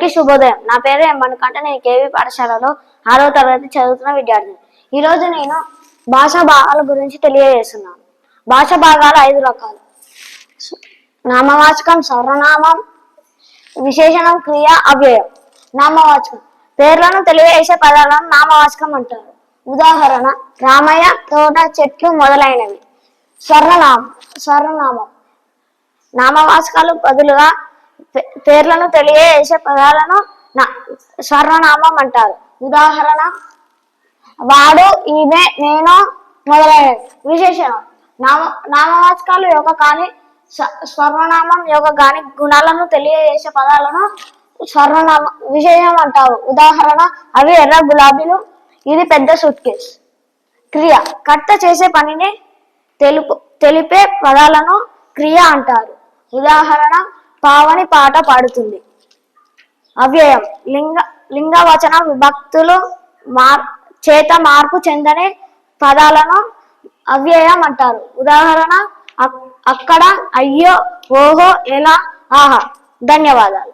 అందరికీ శుభోదయం. నా పేరు ఎమ్మనికంట నేను కేవీ పాఠశాలలో ఆరో తరగతి చదువుతున్న విద్యార్థిని. ఈ రోజు నేను భాషా భాగాల గురించి తెలియజేస్తున్నాను. భాష భాగాలు ఐదు రకాలు. నామవాచకం సర్వనామం విశేషణం క్రియ అవ్యయం. నామవాచకం. పేర్లను తెలియజేసే పదాలను నామవాచకం అంటారు. ఉదాహరణ రామయ్య తోట చెట్లు మొదలైనవి. స్వర్ణనామం స్వర్ణనామం. నామవాచకాలు బదులుగా పేర్లను తెలియజేసే పదాలను నా- అంటారు. ఉదాహరణ వాడు ఈమె నేను మొదలైన విశేషణం నామ నామవాచకాలు యొక్క కానీ స్వర్ణనామం యొక్క కానీ గుణాలను తెలియజేసే పదాలను స్వర్ణనామ విశేషం అంటారు. ఉదాహరణ అవి ఎర్ర గులాబీలు ఇది పెద్ద సూట్ కేస్. క్రియ కర్త చేసే పనిని తెలుపు తెలిపే పదాలను క్రియ అంటారు. ఉదాహరణ పావని పాట పాడుతుంది. అవ్యయం. లింగ లింగవచన విభక్తులు మార్ చేత మార్పు చెందని పదాలను అవ్యయం అంటారు. ఉదాహరణ అక్కడ అయ్యో ఓహో ఎలా ఆహా. ధన్యవాదాలు.